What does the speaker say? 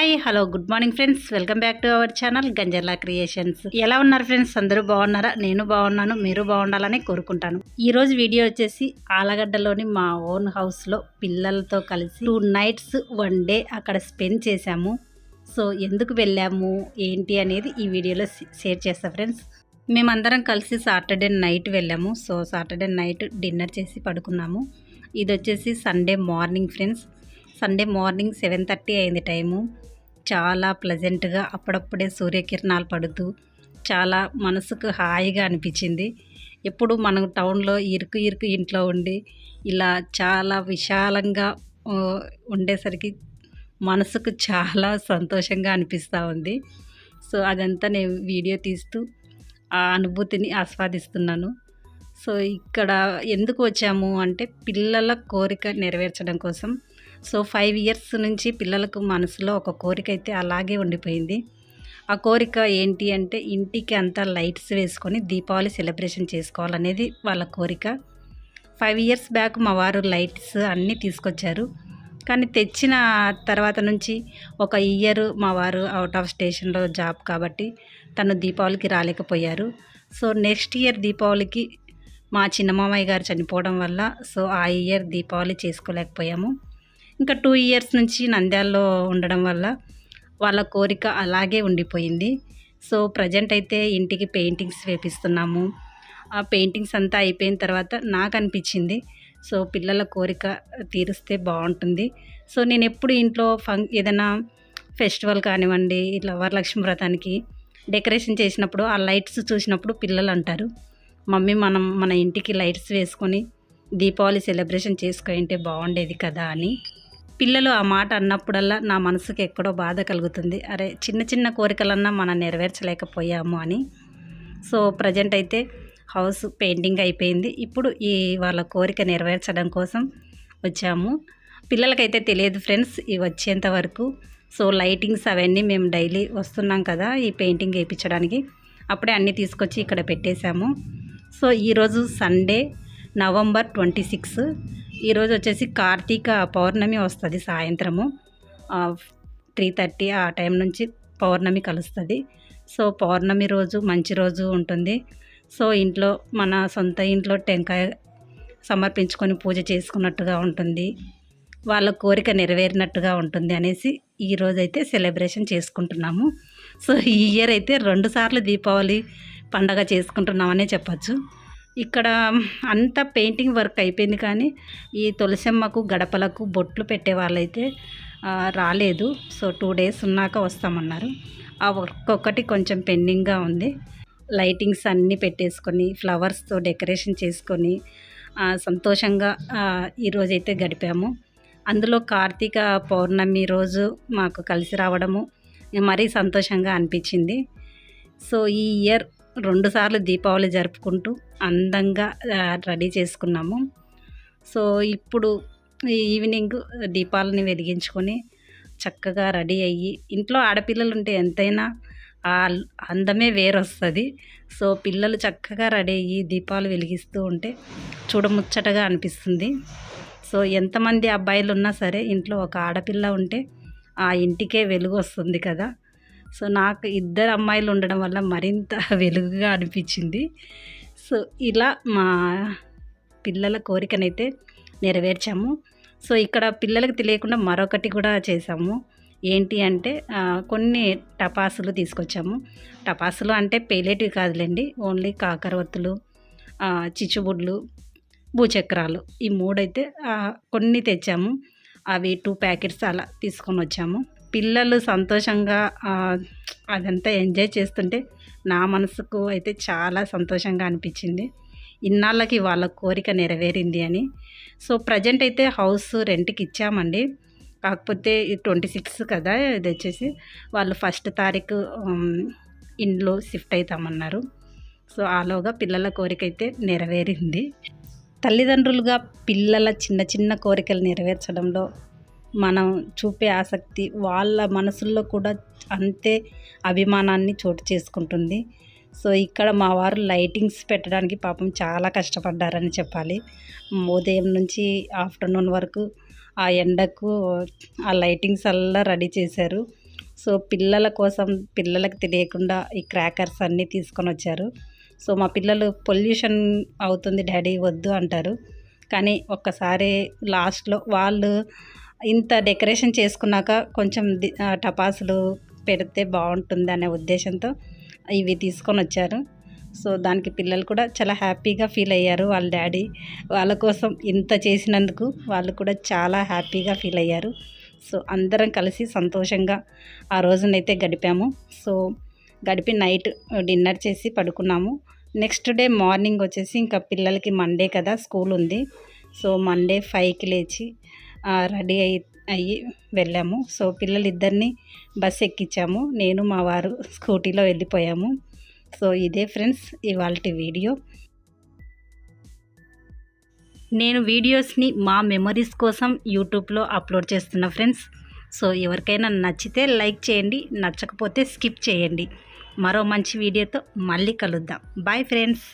Hi hello good morning friends. Welcome back to our channel Ganjarla creations. ఎలా ఉన్నారు friends? అందరూ బాగున్నారా? నేను బాగున్నాను మీరు బాగుండాలని కోరుకుంటాను. ఈరోజు వీడియో వచ్చేసి ఆలగడ్డలోని మా ఓన్ హౌస్లో పిల్లలతో కలిసి టూ నైట్స్ వన్ డే అక్కడ స్పెండ్ చేశాము. సో ఎందుకు వెళ్ళాము? ఏంటి అనేది ఈ వీడియోలో షేర్ చేస్తాను ఫ్రెండ్స్. మేమందరం కలిసి సాటర్డే నైట్ వెళ్ళాము. సో సాటర్డే నైట్ డిన్నర్ చేసి పడుకున్నాము. ఇది వచ్చేసి Sunday morning friends. Sunday morning seven thirty అయింది టైము. చాలా ప్లెజెంట్గా అప్పుడప్పుడే సూర్యకిరణాలు పడుతూ చాలా మనసుకు హాయిగా అనిపించింది. ఎప్పుడు మనం టౌన్లో ఇరుకు ఇరుకు ఇంట్లో ఉండి ఇలా చాలా విశాలంగా ఉండేసరికి మనసుకు చాలా సంతోషంగా అనిపిస్తూ ఉంది. సో అదంతా నేను వీడియో తీస్తూ ఆ అనుభూతిని ఆస్వాదిస్తున్నాను. సో ఇక్కడ ఎందుకు వచ్చాము అంటే పిల్లల కోరిక నెరవేర్చడం కోసం సో ఫైవ్ ఇయర్స్ నుంచి పిల్లలకు మనసులో ఒక కోరిక అయితే అలాగే ఉండిపోయింది. ఆ కోరిక ఏంటి అంటే ఇంటికి అంతా లైట్స్ వేసుకొని దీపావళి సెలబ్రేషన్ చేసుకోవాలనేది వాళ్ళ కోరిక. ఫైవ్ ఇయర్స్ బ్యాక్ మా వారు లైట్స్ అన్నీ తీసుకొచ్చారు. కానీ తెచ్చిన తర్వాత నుంచి ఒక ఇయర్ మా వారు అవుట్ ఆఫ్ స్టేషన్లో జాబ్ కాబట్టి తను దీపావళికి రాలేకపోయారు. సో నెక్స్ట్ ఇయర్ దీపావళికి మా చిన్న మామయ్య గారు చనిపోవడం వల్ల సో ఆ ఇయర్ దీపావళి చేసుకోలేకపోయాము. ఇంకా టూ ఇయర్స్ నుంచి నంద్యాలలో ఉండడం వల్ల వాళ్ళ కోరిక అలాగే ఉండిపోయింది. సో ప్రజెంట్ అయితే ఇంటికి పెయింటింగ్స్ వేపిస్తున్నాము. ఆ పెయింటింగ్స్ అంతా అయిపోయిన తర్వాత నాకు అనిపించింది సో పిల్లల కోరిక తీరిస్తే బాగుంటుంది. సో నేను ఎప్పుడు ఇంట్లో ఫంక్ ఏదైనా ఫెస్టివల్ కానివ్వండి ఇట్లా వరలక్ష్మి వ్రతానికి డెకరేషన్ చేసినప్పుడు ఆ లైట్స్ చూసినప్పుడు పిల్లలు అంటారు మమ్మీ మనం మన ఇంటికి లైట్స్ వేసుకొని దీపావళి సెలబ్రేషన్ చేసుకుంటే బాగుండేది కదా అని. పిల్లలు ఆ మాట అన్నప్పుడల్లా నా మనసుకి ఎక్కడో బాధ కలుగుతుంది. అరే చిన్న చిన్న కోరికలన్నా మనం నెరవేర్చలేకపోయాము అని. సో ప్రజెంట్ అయితే హౌస్ పెయింటింగ్ అయిపోయింది. ఇప్పుడు ఈ వాళ్ళ కోరిక నెరవేర్చడం కోసం వచ్చాము. పిల్లలకైతే తెలియదు ఫ్రెండ్స్ ఇవి వచ్చేంత వరకు. సో లైటింగ్స్ అవన్నీ మేము డైలీ వస్తున్నాం కదా ఈ పెయింటింగ్ వేయించడానికి. అప్పుడే అన్నీ తీసుకొచ్చి ఇక్కడ పెట్టేశాము. సో ఈరోజు సండే నవంబర్ ట్వంటీ సిక్స్ ఈరోజు వచ్చేసి కార్తీక పౌర్ణమి వస్తుంది సాయంత్రము. త్రీ థర్టీ ఆ టైం నుంచి పౌర్ణమి కలుస్తుంది. సో పౌర్ణమి రోజు మంచి రోజు ఉంటుంది. సో ఇంట్లో మన సొంత ఇంట్లో టెంకాయ సమర్పించుకొని పూజ చేసుకున్నట్టుగా ఉంటుంది. వాళ్ళ కోరిక నెరవేరినట్టుగా ఉంటుంది అనేసి ఈ రోజైతే సెలబ్రేషన్ చేసుకుంటున్నాము. సో ఈ ఇయర్ అయితే రెండుసార్లు దీపావళి పండగ చేసుకుంటున్నామనే చెప్పచ్చు. ఇక్కడ అంత పెయింటింగ్ వర్క్ అయిపోయింది కానీ ఈ తులసమ్మకు గడపలకు బొట్లు పెట్టే వాళ్ళైతే రాలేదు. సో టూ డేస్ ఉన్నాక వస్తామన్నారు. ఆ వర్క్ ఒక్కటి కొంచెం పెండింగ్గా ఉంది. లైటింగ్స్ అన్నీ పెట్టేసుకొని ఫ్లవర్స్తో డెకరేషన్ చేసుకొని సంతోషంగా ఈరోజైతే గడిపాము. అందులో కార్తీక పౌర్ణమి రోజు మాకు కలిసి రావడము మరీ సంతోషంగా అనిపించింది. సో ఈ ఇయర్ రెండుసార్లు దీపావళి జరుపుకుంటూ అందంగా రెడీ చేసుకున్నాము. సో ఇప్పుడు ఈవినింగ్ దీపాలని వెలిగించుకొని చక్కగా రెడీ అయ్యి ఇంట్లో ఆడపిల్లలు ఉంటే ఎంతైనా ఆ అందమే వేరొస్తుంది. సో పిల్లలు చక్కగా రెడీ అయ్యి దీపాలు వెలిగిస్తూ ఉంటే చూడముచ్చటగా అనిపిస్తుంది. సో ఎంతమంది అబ్బాయిలు ఉన్నా సరే ఇంట్లో ఒక ఆడపిల్ల ఉంటే ఆ ఇంటికే వెలుగు వస్తుంది కదా. సో నాకు ఇద్దరు అమ్మాయిలు ఉండడం వల్ల మరింత వెలుగుగా అనిపించింది. సో ఇలా మా పిల్లల కోరికనైతే నెరవేర్చాము. సో ఇక్కడ పిల్లలకు తెలియకుండా మరొకటి కూడా చేసాము ఏంటి అంటే కొన్ని టపాసులు తీసుకొచ్చాము. టపాసులు అంటే పేలేటివి కాదులేండి ఓన్లీ కాకరవత్తులు చిచ్చుబుడ్లు భూచక్రాలు. ఈ మూడైతే కొన్ని తెచ్చాము. అవి టూ ప్యాకెట్స్ అలా తీసుకొని వచ్చాము పిల్లలు సంతోషంగా అదంతా ఎంజాయ్ చేస్తుంటే నా మనసుకు అయితే చాలా సంతోషంగా అనిపించింది. ఇన్నాళ్ళకి వాళ్ళ కోరిక నెరవేరింది అని. సో ప్రజెంట్ అయితే హౌస్ రెంట్కి ఇచ్చామండి. కాకపోతే ట్వంటీ సిక్స్ కదా ఇది వచ్చేసి వాళ్ళు ఫస్ట్ తారీఖు ఇంట్లో షిఫ్ట్ అవుతామన్నారు సో ఆలోగా పిల్లల కోరిక అయితే నెరవేరింది. తల్లిదండ్రులుగా పిల్లల చిన్న చిన్న కోరికలు నెరవేర్చడంలో మనం చూపే ఆసక్తి వాళ్ళ మనసుల్లో కూడా అంతే అభిమానాన్ని చోటు చేసుకుంటుంది. సో ఇక్కడ మా వారు లైటింగ్స్ పెట్టడానికి పాపం చాలా కష్టపడ్డారని చెప్పాలి. ఉదయం నుంచి ఆఫ్టర్నూన్ వరకు ఆ ఎండకు ఆ లైటింగ్స్ అల్లా రెడీ చేశారు. సో పిల్లల కోసం పిల్లలకు తెలియకుండా ఈ క్రాకర్స్ అన్నీ తీసుకొని వచ్చారు. సో మా పిల్లలు పొల్యూషన్ అవుతుంది డాడీ వద్దు అంటారు. కానీ ఒక్కసారి లాస్ట్లో వాళ్ళు ఇంత డెకరేషన్ చేసుకున్నాక కొంచెం టపాసులు పెడితే బాగుంటుంది అనే ఉద్దేశంతో ఇవి తీసుకొని వచ్చారు. సో దానికి పిల్లలు కూడా చాలా హ్యాపీగా ఫీల్ అయ్యారు వాళ్ళ డాడీ. వాళ్ళ కోసం ఇంత చేసినందుకు వాళ్ళు కూడా చాలా హ్యాపీగా ఫీల్ అయ్యారు. సో అందరం కలిసి సంతోషంగా ఆ రోజునైతే గడిపాము. సో గడిపి నైట్ డిన్నర్ చేసి పడుకున్నాము. నెక్స్ట్ డే మార్నింగ్ వచ్చేసి ఇంకా పిల్లలకి మండే కదా స్కూల్ ఉంది. సో మండే ఫైవ్కి లేచి రెడీ అయి అయ్యి వెళ్ళాము. సో పిల్లలిద్దరిని బస్ ఎక్కించాము. నేను మా వారు స్కూటీలో వెళ్ళిపోయాము. సో ఇదే ఫ్రెండ్స్ ఇవాళ వీడియో. నేను వీడియోస్ని మా మెమరీస్ కోసం యూట్యూబ్లో అప్లోడ్ చేస్తున్నా ఫ్రెండ్స్. సో ఎవరికైనా నచ్చితే లైక్ చేయండి నచ్చకపోతే స్కిప్ చేయండి. మరో మంచి వీడియోతో మళ్ళీ కలుద్దాం. Bye friends!